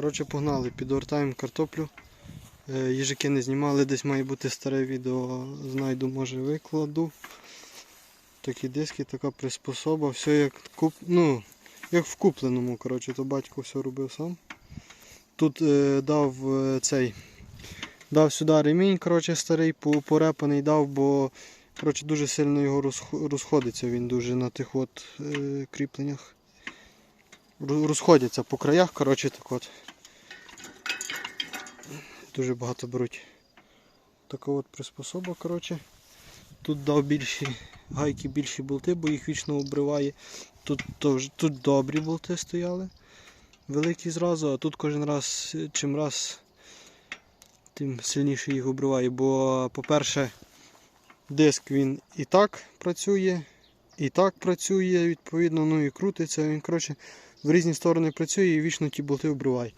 Коротше, погнали, підгортаємо картоплю. Е, Їжаки не знімали, десь має бути старе відео, знайду, може викладу. Такі диски, така приспособа, все як куп... ну, як в купленому, коротше, то батько все робив сам. Тут е, дав е, цей. Дав сюди ремінь, коротше, старий, порепаний дав, бо коротше, дуже сильно його розходиться він дуже на тих от е, кріпленнях. Роз- Розходяться по краях, коротше, так от. Дуже багато беруть. Така от приспособа, коротше. Тут дав більші гайки, більші болти, бо їх вічно обриває. Тут, тож- тут добрі болти стояли. Великі зразу, а тут кожен раз, чим раз, тим сильніше їх обриває. Бо, по-перше, диск він і так працює, і так працює, відповідно, ну і крутиться. Він коротше, в різні сторони працює і вічно ті болти обриває.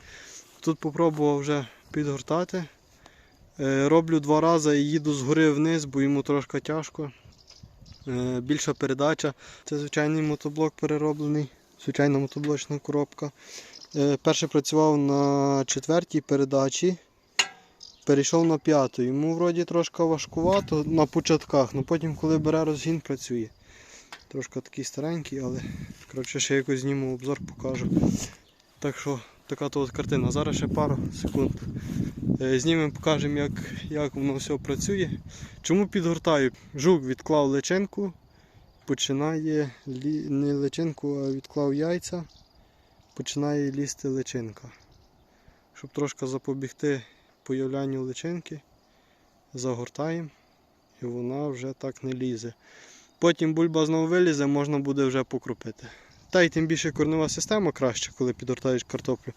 Тут попробував вже підгортати. Е, Роблю два рази і їду згори вниз, бо йому трошки тяжко. Е, Більша передача. Це звичайний мотоблок перероблений, звичайна мотоблочна коробка. Е, Перше працював на четвертій передачі, перейшов на п'яту. Йому вроді трошки важкувато на початках, але потім, коли бере розгін, працює. Трошки такий старенький, але коротше, ще якось зніму обзор покажу. Так що така от картина. Зараз ще пару секунд. Е, Знімемо, покажемо, як, як воно все працює. Чому підгортаю? Жук відклав личинку, починає не личинку, а відклав яйця, починає лізти личинка. Щоб трошки запобігти появлянню личинки, загортаємо і вона вже так не лізе. Потім бульба знову вилізе, можна буде вже покропити. Та й тим більше корнева система краще, коли підгортаєш картоплю.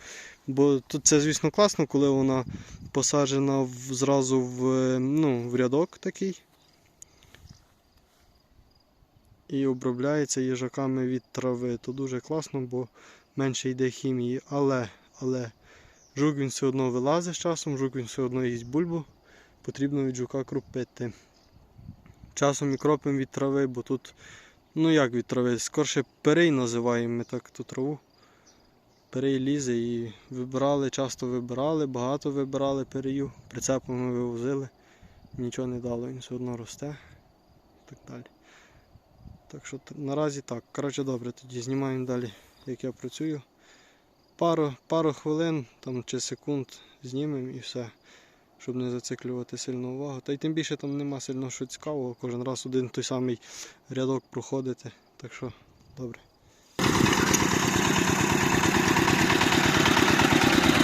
Бо тут це, звісно, класно, коли вона посаджена в, зразу в, е, ну, в рядок такий. І обробляється їжаками від трави. То дуже класно, бо менше йде хімії. Але, але жук він все одно вилазить з часом, жук він все одно їсть бульбу. Потрібно від жука кропити. Часом і кропимо від трави, бо тут, ну як від трави, скорше перей називаємо ми так ту траву. Перей лізе і вибирали, часто вибирали, багато вибирали перею, прицепами вивозили, нічого не дало, він все одно росте і так далі. Так що наразі так. Коротше, добре, тоді знімаємо далі, як я працюю. Пару, пару хвилин там, чи секунд знімемо і все, щоб не зациклювати сильно увагу. Та й тим більше там нема сильно що цікавого, кожен раз один той самий рядок проходити. Так що добре.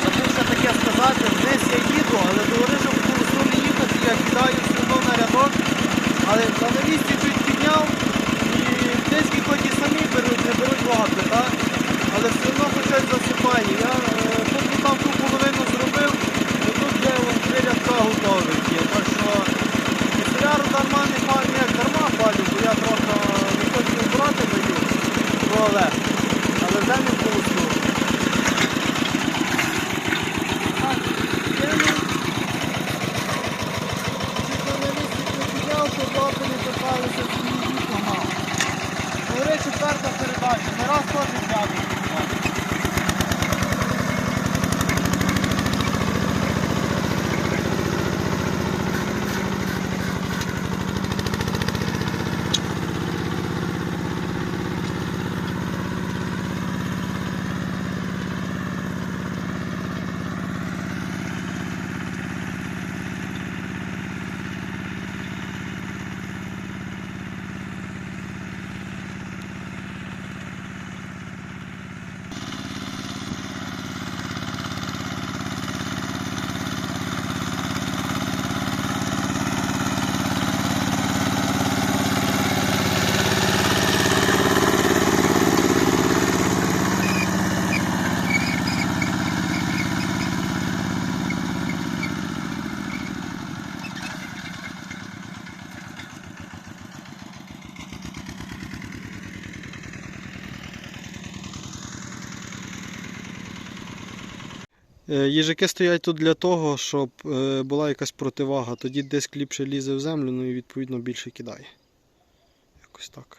Забувся таке сказати, вниз я їду, але говорю, що в курсу не їхати, я кидаю одно на рядок, але на місці чуть підняв і диски хоч і самі беруть, не беруть багато, так? Але все одно хоч щось засипає. Я е, тут там ту половину зробив, і тут вже вон три рядка готових є. Так що і соляру дарма не палю, як дарма палю, бо я трохи не хочу брати даю, ну, але, але вже не вкусно. Говорить, передача, не раз теж взяти. Е, Їжаки стоять тут для того, щоб е, була якась противага. Тоді диск ліпше лізе в землю, ну і відповідно більше кидає. Якось так.